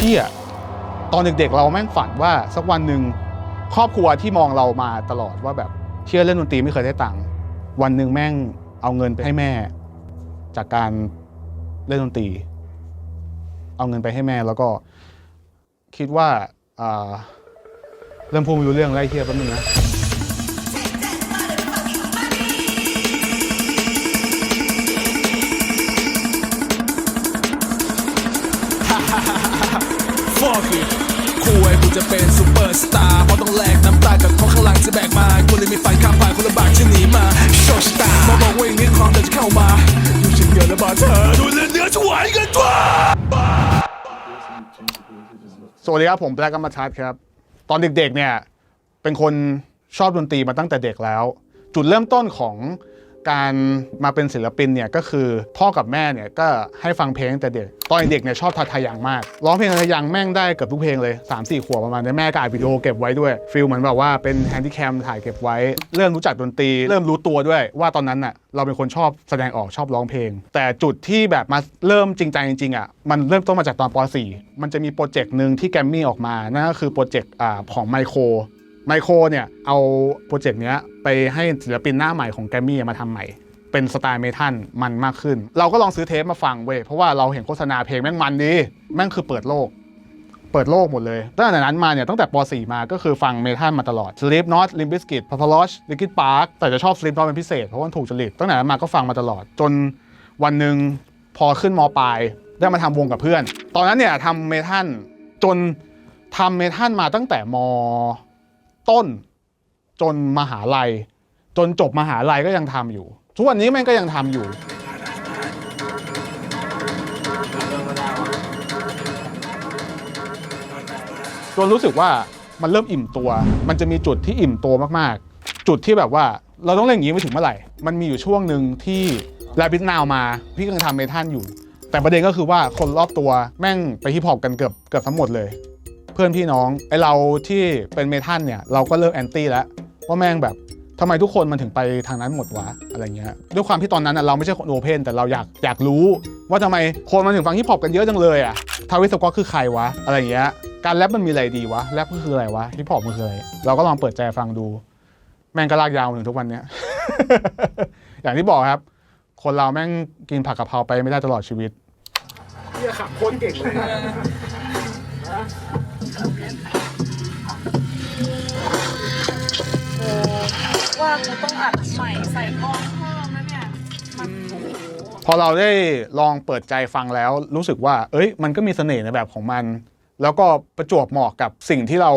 เชี่ยตอนเด็กๆเราแม่งฝันว่าสักวันหนึ่งครอบครัวที่มองเรามาตลอดว่าแบบเชื่อเล่นดนตรีไม่เคยได้ตังค์วันหนึ่งแม่งเอาเงินไปให้แม่ จากการเล่นดนตรี เอาเงินไปให้แม่แล้วก็คิดว่าเริ่มพูดไม่รู้เรื่องไรเทียแป๊บนึงนะ Fuck it คุยกูจะเป็นซูเปอร์สตาร์เพราะต้องแลกน้ำตากับของข้างหลังจะแบกมากูเลยมีฝันข้ามผ่านคนลำบากจะหนีมาโชคชะตามาบอกว่าอย่างนี้ความเดินจะเข้ามาอยู่เฉยๆแล้วบาเธอดูเลือดเนื้อช่วยกันตัวยสวัสดีครับผมแบล็กกัมมัชัดครับ ตอนเด็กๆเนี่ยเป็นคนชอบดนตรีมาตั้งแต่เด็กแล้ว จุดเริ่มต้นของ การมาเป็นศิลปินเนี่ยก็คือพ่อกับแม่เนี่ยก็ให้ฟังเพลงตั้งแต่เด็ก ตอนเด็กเนี่ยชอบทัดทายังมาก ร้องเพลงทัดทายังแม่งได้เกือบทุกเพลงเลย 3 4 ขวบประมาณนี้แม่ก็อัดวิดีโอเก็บไว้ด้วยฟิลเหมือนแบบว่าเป็นแฮนดี้แคมถ่ายเก็บไว้ เริ่มรู้จักดนตรี เริ่มรู้ตัวด้วยว่าตอนนั้นน่ะเราเป็นคนชอบแสดงออกชอบร้องเพลง แต่จุดที่แบบมาเริ่มจริงจังจริงๆอะมันเริ่มต้นมาจากตอนป .4 มันจะมีโปรเจกต์หนึ่งที่แกมมี่ออกมานั่นก็คือโปรเจกต์อ่าของไมโคร ไมโครเนี่ยเอาโปรเจกต์เนี้ยไปให้ศิลปินหน้าใหม่ของแกรมมี่มาทำใหม่ เป็นสไตล์เมทัลมันมากขึ้น เราก็ลองซื้อเทปมาฟังเว้ยเพราะว่าเราเห็นโฆษณาเพลงแม่งมันดี แม่งคือเปิดโลก เปิดโลกหมดเลยตั้งแต่นั้นมาเนี่ยตั้งแต่ป .4 มาก็คือฟังเมทัลมาตลอด Sleep Not Limp Bizkit p a p a l o s h Linkin Park แต่จะชอบ Sleep Not เป็นพิเศษเพราะว่ามันถูกจริตตั้งแต่นั้นมาก็ฟังมาตลอด จนวันหนึ่งพอขึ้นมปลายได้มาทำวงกับเพื่อน ตอนนั้นเนี่ยทำเมทัลจนทำเมทัลมาตั้งแต่ม ต้น จนมหาลัย จนจบมหาลัยก็ยังทำอยู่ ทุกวันนี้แม่งก็ยังทำอยู่ จนรู้สึกว่ามันเริ่มอิ่มตัว มันจะมีจุดที่อิ่มตัวมากๆ จุดที่แบบว่าเราต้องเล่นอย่างนี้ไปถึงเมื่อไหร่ มันมีอยู่ช่วงหนึ่งที่แรบิทนาวมา พี่กำลังทำเมทัลอยู่ แต่ประเด็นก็คือว่าคนรอบตัวแม่งไปฮิปฮอปกันเกือบเกือบทั้งหมดเลย พื่อนพี่น้องไอเราที่เป็นเมทัลเนี่ยเราก็เริ่มแอนตี้แล้วว่าแม่งแบบทำไมทุกคนมันถึงไปทางนั้นหมดวะอะไรเงี้ยด้วยความที่ตอนนั้นเราไม่ใช่คนโอเพนแต่เราอยากอยากรู้ ว่าทำไมคนมันถึงฟังฮิปฮอปกันเยอะจังเลยอะทาวิสก็คือใครวะอะไรเงี้ยการแรปมันมีอะไรดีวะแรปก็คืออะไรวะฮิปฮอปมันคืออะไรเราก็ลองเปิดใจฟังดู แม่งก็ลากยาวมาถึงทุกวันเนี้ยอย่างที่บอกครับ คนเราแม่งกินผักกะเพราไปไม่ได้ตลอดชีวิตเฮียขับโคตรเก่งเลย ว่ากูต้องอัดใหม่ใส่กล้องเพิ่มนเนี่ย มันโอ้โหพอเราได้ลองเปิดใจฟังแล้วรู้สึกว่า เอ้ย มันก็มีเสน่ห์ในแบบของมัน แล้วก็ประจวบเหมาะกับสิ่งที่เรา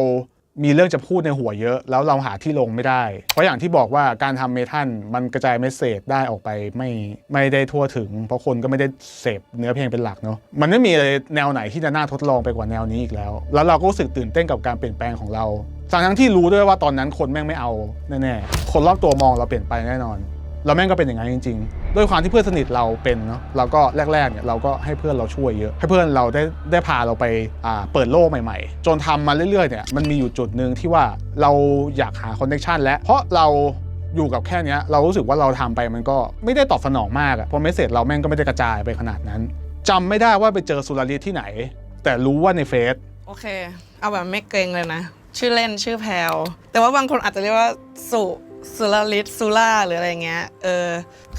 มีเรื่องจะพูดในหัวเยอะ แล้วเราหาที่ลงไม่ได้ เพราะอย่างที่บอกว่าการทำเมทัลมันกระจายเมสเซจได้ออกไปไม่ไม่ได้ทั่วถึง เพราะคนก็ไม่ได้เสพเนื้อเพลงเป็นหลักเนาะมันไม่มีอะไรแนวไหนที่จะน่าทดลองไปกว่าแนวนี้อีกแล้ว แล้วเราก็รู้สึกตื่นเต้นกับการเปลี่ยนแปลงของเราทั้งที่รู้ด้วยว่าตอนนั้นคนแม่งไม่เอาแน่ๆคนรอบตัวมองเราเปลี่ยนไปแน่นอน เราแม่งก็เป็นอย่างนั้นจริงๆ ด้วยความที่เพื่อนสนิทเราเป็นเนาะเราก็แรกๆเนี่ยเราก็ให้เพื่อนเราช่วยเยอะ ให้เพื่อนเราได้ได้พาเราไปอ่าเปิดโลกใหม่ๆ จนทำมาเรื่อยๆเนี่ยมันมีอยู่จุดหนึ่งที่ว่าเราอยากหาคอนเน t ชันและเพราะเราอยู่กับแค่นี้เรารู้สึกว่าเราทำไปมันก็ไม่ได้ตอบสนองมากอะเพราะเมสเซจเราแม่งก็ไม่ได้กระจายไปขนาดนั้นจำไม่ได้ว่าไปเจอสุรลิที่ไหน แต่รู้ว่าในเฟซโอเค เอาแบบไม่เกรงเลยนะ ชื่อเล่นชื่อแพลวแต่ว่าบางคนอาจจะเรียกว่าสุ สุรลิตสุล่าหรืออะไรเงี้ย เออ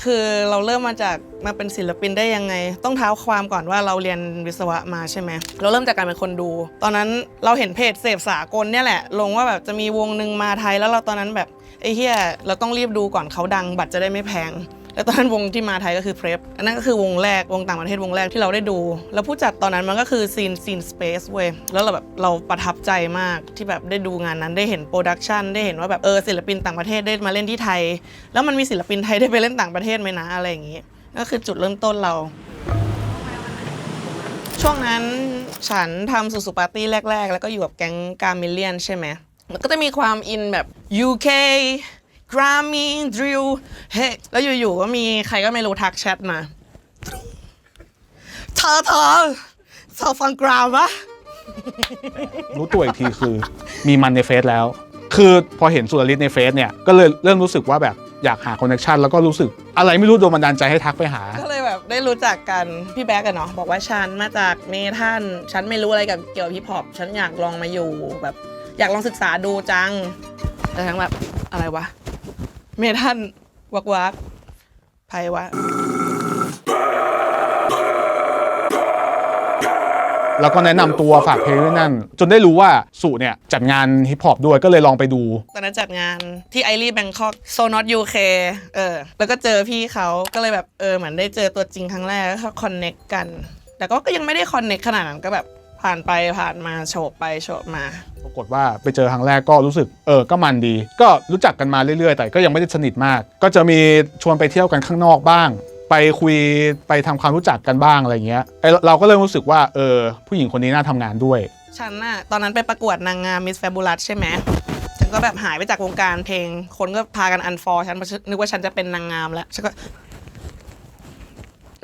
คือเราเริ่มมาจากมาเป็นศิลปินได้ยังไง ต้องเท้าความก่อนว่าเราเรียนวิศวะมาใช่ไหม เราเริ่มจากการเป็นคนดู ตอนนั้นเราเห็นเพจเสพสากลเนี่ยแหละ ลงว่าแบบจะมีวงหนึ่งมาไทยแล้วเราตอนนั้นแบบไอ้เฮียเราต้องรีบดูก่อนเขาดังบัตรจะได้ไม่แพง แล้วตอนนั้นวงที่มาไทยก็คือ Prep อันนั้นก็คือวงแรกวงต่างประเทศวงแรกที่เราได้ดู แล้วผู้จัดตอนนั้นมันก็คือซีนซีนสเปซเว้ยแล้วเราแบบเราประทับใจมากที่แบบได้ดูงานนั้นได้เห็นโปรดักชันได้เห็นว่าแบบเออศิลปินต่างประเทศได้มาเล่นที่ไทย แล้วมันมีศิลปินไทยได้ไปเล่นต่างประเทศไหมนะอะไรอย่างงี้ ก็คือจุดเริ่มต้นเรา ช่วงนั้นฉันทำสุสุปาร์ตี้แรก ๆ แล้วก็อยู่กับแก๊งกามิเลียนใช่ไหมมันก็จะมีความอินแบบ UK กรามีดริลเฮ้แล้วอยู่ๆก็มีใครก็ไม่รู้ทักแชทมาเธอเธอเธอฟังกรามปะรู้ตัวอีกทีคือมีมันในเฟซแล้ว คือพอเห็นสุรลิตในเฟซเนี่ย ก็เลยเริ่มรู้สึกว่าแบบอยากหาคอนเน t ชันแล้วก็รู้สึกอะไรไม่รู้โดนบันดาลใจให้ทักไปหา ก็เลยแบบได้รู้จักกันพี่แบ๊กกันเนาะบอกว่าฉันมาจากเมทันฉันไม่รู้อะไรกับเกี่ยวกับฮิปฮอปฉันอยากลองมาอยู่แบบ อยากลองศึกษาดูจังแต่ทั้งแบบอะไรวะ เมทันวักวักไพวะ แล้วก็แนะนำตัวฝากเพลงด้วยนั่น จนได้รู้ว่าสุเนี่ยจัดงานฮิปฮอปด้วยก็เลยลองไปดู ตอนนั้นจัดงานที่ไอรีแบงคอกโซนอตยูเคเออ แล้วก็เจอพี่เขาก็เลยแบบเออเหมือนได้เจอตัวจริงครั้งแรกแล้วก็คอนเน็กกัน แต่ก็ก็ยังไม่ได้คอนเน็กขนาดนั้นก็แบบ ผ่านไปผ่านมาโฉบไปโฉบมา ปรากฏว่าไปเจอครั้งแรกก็รู้สึกเออก็มันดี ก็รู้จักกันมาเรื่อยๆ แต่ก็ยังไม่ได้สนิทมาก ก็จะมีชวนไปเที่ยวกันข้างนอกบ้าง ไปคุยไปทำความรู้จักกันบ้างอะไรเงี้ยไอเราก็เริ่มรู้สึกว่าเออผู้หญิงคนนี้น่าทำงานด้วยฉันน่ะตอนนั้นไปประกวดนางงามมิสแฟบูลัสใช่ไหมฉันก็แบบหายไปจากวงการเพลง คนก็พากันอันฟอร์ฉันเพราะฉันนึกว่าฉันจะเป็นนางงามแล้วฉันก็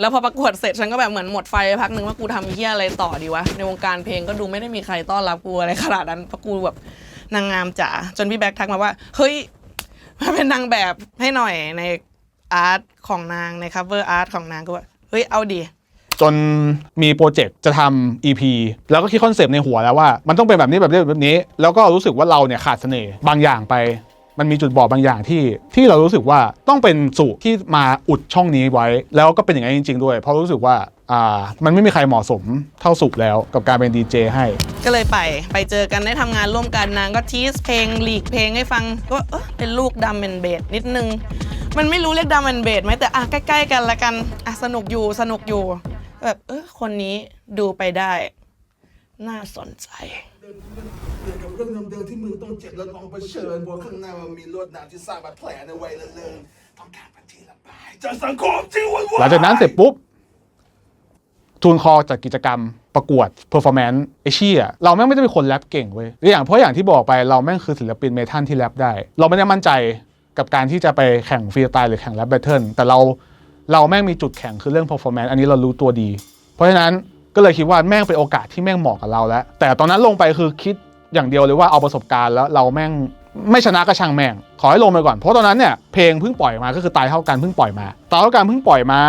แล้วพอประกวดเสร็จฉันก็แบบเหมือนหมดไฟไปพักหนึ่งว่ากูทำเฮียอะไรต่อดีวะ ในวงการเพลงก็ดูไม่ได้มีใครต้อนรับกูอะไรขนาดนั้นเพราะกูแบบนางงามจ๋าจนพี่แบ็คทักมาว่า เฮ้ยมาเป็นนางแบบให้หน่อยในอาร์ตของนางในคัฟเวอร์อาร์ตของนางก็ว่าเฮ้ยเอาดีจนมีโปรเจกต์จะทำ EP แล้วก็คิดคอนเซปต์ในหัวแล้วว่า มันต้องเป็นแบบนี้แบบนี้แบบนี้ แล้วก็รู้สึกว่าเราเนี่ยขาดเสน่ห์บางอย่างไป มันมีจุดบอดบางอย่างที่ที่เรารู้สึกว่าต้องเป็นสุที่มาอุดช่องนี้ไว้ แล้วก็เป็นอย่างนั้นจริง ๆ ด้วย เพราะรู้สึกว่าอ่ามันไม่มีใครเหมาะสมเท่าสุแล้วกับการเป็นดีเจให้ ก็เลยไปไปเจอกันได้ทำงานร่วมกันนางก็ทีสเพลงหลีกเพลงให้ฟังก็เออเป็นลูกดัมเบนเบดนิดนึง มันไม่รู้เรียกดัมเบนเบดไหมแต่อะใกล้ ๆ กันละกันอะสนุกอยู่สนุกอยู่แบบเออคนนี้ดูไปได้ น่าสนใจ เกี่ยวกับเรื่องเดิมๆที่มือต้องเจ็บและลองเผชิญบนข้างหน้ามันมีลวดหนามที่สร้างบาดแผลในวัยละเลิงต้องการพื้นที่ระบายจากสังคมที่วุ่นวายหลังจากนั้นเสร็จปุ๊บทูนคอจัดกิจกรรมประกวดเพอร์ฟอร์แมนซ์ไอเชี่ยเราแม่งไม่ได้เป็นคนแรปเก่งเว้ยอย่างเพราะอย่างที่บอกไปเราแม่งคือศิลปินเมทัลที่แรปได้ เราไม่ได้มั่นใจกับการที่จะไปแข่งฟรีสไตล์หรือแข่งแรปแบทเทิลแต่เราเราแม่งมีจุดแข็งคือเรื่องเพอร์ฟอร์แมนซ์อันนี้เรารู้ตัวดี เพราะฉะนั้น ก็เลยคิดว่าแม่งเป็นโอกาสที่แม่งเหมาะกับเราแล้ว แต่ตอนนั้นลงไปคือคิดอย่างเดียวเลยว่าเอาประสบการณ์แล้วเราแม่งไม่ชนะก็ช่างแม่ง ขอให้ลงไปก่อน เพราะตอนนั้นเนี่ยเพลงเพิ่งปล่อยมาก็คือตายเท่ากันเพิ่งปล่อยมาตายเท่ากันเพิ่งปล่อยมา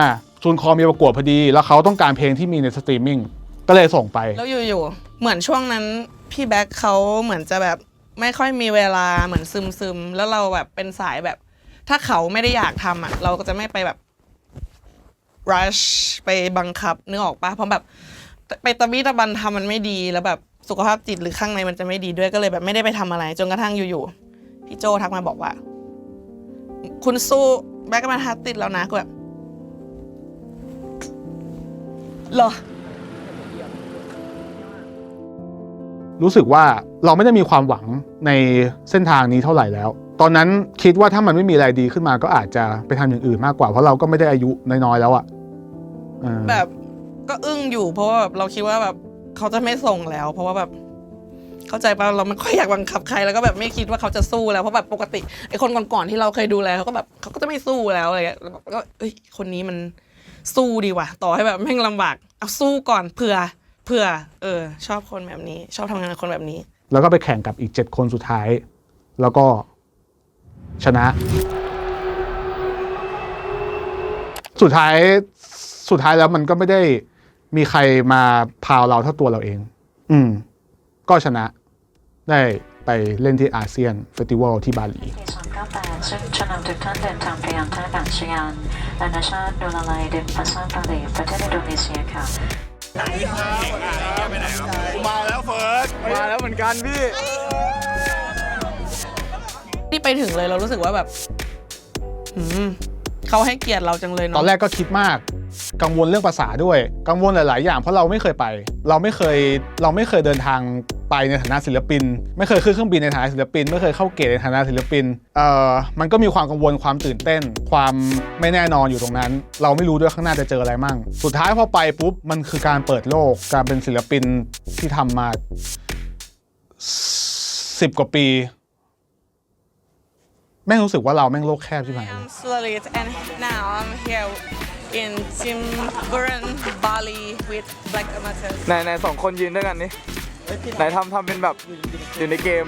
ซูนคอมีประกวดพอดี แล้วเขาต้องการเพลงที่มีในสตรีมมิ่งก็เลยส่งไปแล้วอยู่ๆเหมือนช่วงนั้นพี่แบ็คเขาเหมือนจะแบบไม่ค่อยมีเวลาเหมือนซึมซึมๆแล้วเราแบบเป็นสายแบบ ถ้าเขาไม่ได้อยากทำอะ เราก็จะไม่ไปแบบ rush ไปบังคับนึกออกปะเพราะแบบ ไปตะบี้ตะบันทำมันไม่ดีแล้วแบบสุขภาพจิตหรือข้างในมันจะไม่ดีด้วยก็เลยแบบไม่ได้ไปทำอะไร จนกระทั่งอยู่ๆพี่โจทักมาบอกว่า คุณสู้แบ็คก็มาทัดติดแล้วนะกูแบบเหรอ รู้สึกว่าเราไม่ได้มีความหวังในเส้นทางนี้เท่าไหร่แล้ว ตอนนั้นคิดว่าถ้ามันไม่มีอะไรดีขึ้นมาก็อาจจะไปทำอย่างอื่นมากกว่า เพราะเราก็ไม่ได้อายุน้อยๆแล้วอะเออแบบ ก็อึ้งอยู่ เพราะว่าแบบเราคิดว่าแบบเขาจะไม่ส่งแล้ว เพราะว่าแบบเข้าใจป่ะเราไม่ค่อยอยากบังคับใครแล้วก็แบบไม่คิดว่าเขาจะสู้แล้วเพราะแบบปกติไอ้คนก่อนๆที่เราเคยดูแลเขาก็แบบเขาก็จะไม่สู้แล้วอะไรเงี้ยแล้วก็เอ้ยคนนี้มันสู้ดีว่ะ ต่อให้แบบแม่งลำบากเอาสู้ก่อนเผื่อเผื่อ เออ ชอบคนแบบนี้ ชอบทำงานกับคนแบบนี้ แล้วก็ไปแข่งกับอีก 7 คนสุดท้าย แล้วก็ชนะ สุดท้ายสุดท้ายแล้วมันก็ไม่ได้ มีใครมาพาวเราเท่าตัวเราเอง อืม ก็ชนะได้ไปเล่นที่อาเซียนเฟสติวัลที่บาหลีปี298ซึ่งจะนำทุกท่านเดินทางไปยังท่าอากาศยานนานาชาติโดลาไลเดนพาซาบาเลประเทศอินโดนีเซียค่ะที่ไปถึงเลยเรารู้สึกว่าแบบหืมเขาให้เกียรติเราจังเลยตอเนาะนแรกก็คิดมาก กังวลเรื่องภาษาด้วย กังวลหลาย ๆ อย่างเพราะเราไม่เคยไป เราไม่เคยเราไม่เคยเดินทางไปในฐานะศิลปิน ไม่เคยขึ้นเครื่องบินในฐานะศิลปิน ไม่เคยเข้าเกตในฐานะศิลปินเอ่อมันก็มีความกังวลความตื่นเต้น ความไม่แน่นอนอยู่ตรงนั้น เราไม่รู้ด้วยข้างหน้าจะเจออะไรมั่ง สุดท้ายพอไปปุ๊บมันคือการเปิดโลก การเป็นศิลปินที่ทำมาสิบกว่าปี แม่งรู้สึกว่าเราแม่งโลกแคบใช่ไหม Slalit and now I'm here in Timburan, Bali with Black Amateurs. ไหนไหนสองคนยืนด้วยกันนี่ไหนทำทำเป็นแบบอยู่ในเกม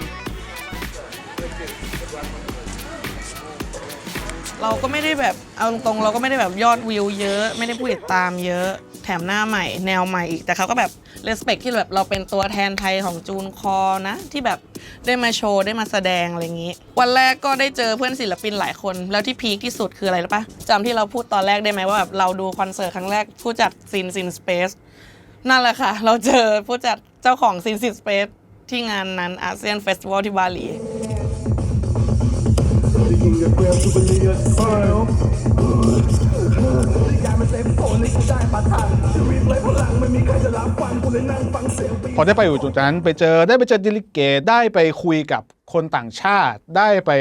เราก็ไม่ได้แบบเอาตรงๆ เราก็ไม่ได้แบบยอดวิวเยอะ ไม่ได้ผู้ติดตามเยอะ แถมหน้าใหม่แนวใหม่อีก แต่เขาก็แบบเลสเปคที่แบบเราเป็นตัวแทนไทยของจูนคอนะ ที่แบบได้มาโชว์ได้มาแสดงอะไรอย่างนี้ วันแรกก็ได้เจอเพื่อนศิลปินหลายคน แล้วที่พีคที่สุดคืออะไรรู้ปะจำที่เราพูดตอนแรกได้ไหมว่าแบบเราดูคอนเสิร์ตครั้งแรกผู้จัดซินซินสเปซนั่นแหละค่ะ เราเจอผู้จัดเจ้าของซินซินสเปซที่งานนั้นอาเซียนเฟสติวัลที่บาหลี พอได้ไปอยู่จุดนั้นไปเจอได้ไปเจอดิลิเกตได้ไปคุยกับคนต่างชาติ ได้ไป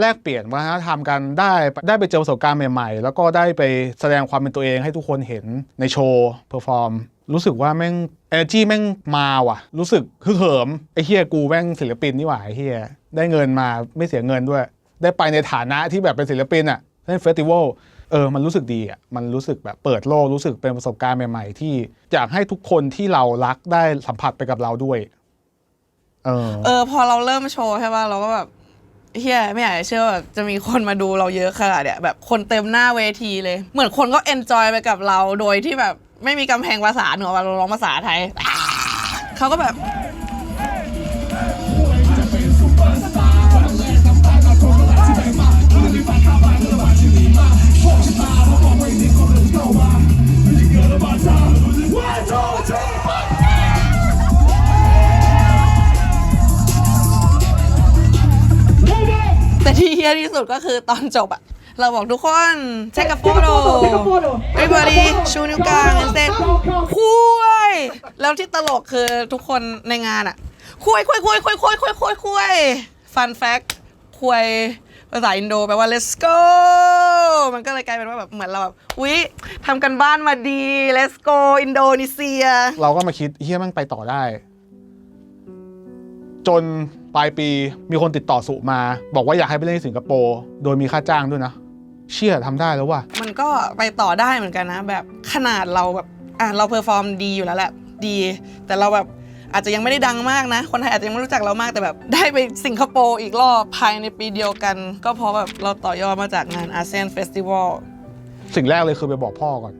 แลกเปลี่ยนวัฒนธรรมกันได้ได้ไปเจอประสบการณ์ใหม่ๆ แล้วก็ได้ไปแสดงความเป็นตัวเองให้ทุกคนเห็นในโชว์เพอร์ฟอร์มรู้สึกว่าแม่งเอเนจีแม่งมาว่ะ รู้สึกฮึกเหิมไอ้เฮียกูแม่งศิลปินนี่หว่าไอ้เฮียได้เงินมาไม่เสียเงินด้วย ได้ไปในฐานะที่แบบเป็นศิลปินอะ เล่นเฟสติวัลเออมันรู้สึกดีอะมันรู้สึกแบบเปิดโลกรู้สึกเป็นประสบการณ์ใหม่ ๆ ที่อยากให้ทุกคนที่เรารักได้สัมผัสไปกับเราด้วย เออ เออ พอเราเริ่มโชว์ใช่ป่ะเราก็แบบเฮียไม่อยากจะเชื่อแบบจะมีคนมาดูเราเยอะขนาดเนี้ยแบบคนเต็มหน้าเวทีเลย เหมือนคนก็เอนจอยไปกับเราโดยที่แบบไม่มีกำแพงภาษาเหนือว่าเราร้องภาษาไทยเขาก็แบบ ยที่สุดก็คือตอนจบอะเราบอกทุกคนเช็คกับโฟโต้ everybody ชูนิ้วกลางเสร็จคุยแล้วที่ตลกคือทุกคนในงานอะคุยคุยคุยคุยคุยคุยคุยคุย fun fact คุยภาษาอินโดแปลว่า let's go มันก็เลยกลายเป็นว่าแบบเหมือนเราแบบอุ๊ยทำกันบ้านมาดี let's go อินโดนีเซีย เราก็มาคิดเฮียแมันไปต่อได้ จน ปลายปีมีคนติดต่อสุมา บอกว่าอยากให้ไปเล่นที่สิงคโปร์โดยมีค่าจ้างด้วยนะ เชี่ยทำได้แล้วว่ะมันก็ไปต่อได้เหมือนกันนะ แบบขนาดเราแบบอะเราเพอร์ฟอร์มดีอยู่แล้วแหละดี แต่เราแบบอาจจะยังไม่ได้ดังมากนะ คนไทยอาจจะยังไม่รู้จักเรามากแต่แบบได้ไปสิงคโปร์อีกรอบภายในปีเดียวกัน ก็เพราะแบบเราต่อยอดมาจากงานอาเซียนเฟสติวัลสิ่งแรกเลยคือไปบอกพ่อก่อน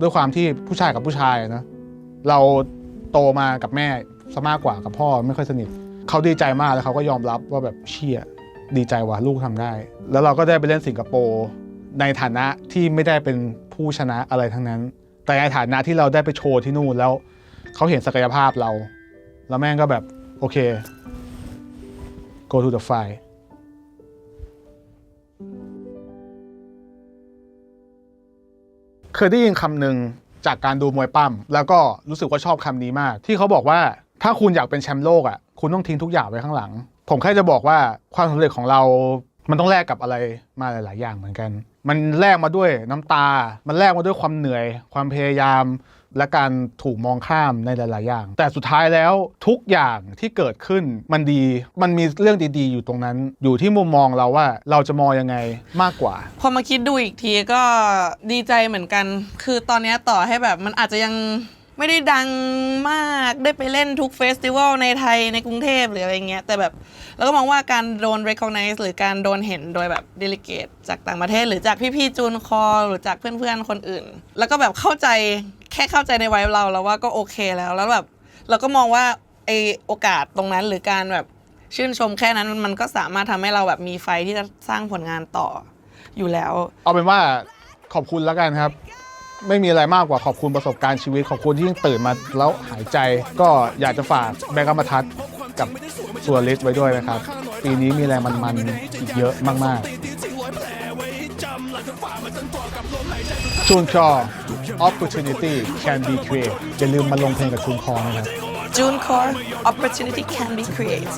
ด้วยความที่ผู้ชายกับผู้ชายนะ เราโตมากับแม่ซะมากกว่ากับพ่อไม่ค่อยสนิท เขาดีใจมากแล้วเขาก็ยอมรับว่าแบบเชี่ยดีใจว่ะลูกทำได้ แล้วเราก็ได้ไปเล่นสิงคโปร์ในฐานะที่ไม่ได้เป็นผู้ชนะอะไรทั้งนั้น แต่ในฐานะที่เราได้ไปโชว์ที่นู่นแล้วเขาเห็นศักยภาพเรา แล้วแม่งก็แบบโอเค go to the fight เคยได้ยินคำหนึ่งจากการดูมวยปั้มแล้วก็รู้สึกว่าชอบคำนี้มาก ที่เขาบอกว่าถ้าคุณอยากเป็นแชมป์โลกอะ คุณต้องทิ้งทุกอย่างไว้ข้างหลัง ผมแค่จะบอกว่าความสำเร็จของเรา มันต้องแลกกับอะไรมาหลาย ๆ อย่างเหมือนกัน มันแลกมาด้วยน้ำตา มันแลกมาด้วยความเหนื่อย ความพยายาม และการถูกมองข้ามในหลาย ๆ อย่าง แต่สุดท้ายแล้วทุกอย่างที่เกิดขึ้นมันดี มันมีเรื่องดี ๆ อยู่ตรงนั้น อยู่ที่มุมมองเราว่าเราจะมองยังไงมากกว่า พอมาคิดดูอีกทีก็ดีใจเหมือนกัน คือตอนนี้ต่อให้แบบมันอาจจะยัง ไม่ได้ดังมากได้ไปเล่นทุกเฟสติวัลในไทยในกรุงเทพหรืออะไรเงี้ยแต่แบบเราก็มองว่าการโดน recognize หรือการโดนเห็นโดยแบบ delegate จากต่างประเทศ หรือจากพี่ๆจูนคอหรือจากเพื่อนๆคนอื่น แล้วก็แบบเข้าใจแค่เข้าใจในวัยเราแล้วว่าก็โอเคแล้วแล้วแบบเราก็มองว่าไอโอกาสตรงนั้นหรือการแบบชื่นชมแค่นั้นมันก็สามารถทำให้เราแบบมีไฟที่จะสร้างผลงานต่ออยู่แล้ว เอาเป็นว่าขอบคุณแล้วกันครับ ไม่มีอะไรมากกว่าขอบคุณประสบการณ์ชีวิต ขอบคุณที่ยังตื่นมาแล้วหายใจ ก็อยากจะฝากแบงก์กรรมทัศน์กับส่วนลิสไว้ด้วยนะครับ ปีนี้มีแรงมันๆอีกเยอะมากๆจูนคอ opportunity can be created อย่าลืมมาลงเพลงกับจูนคอนะครับ June Core opportunity can be created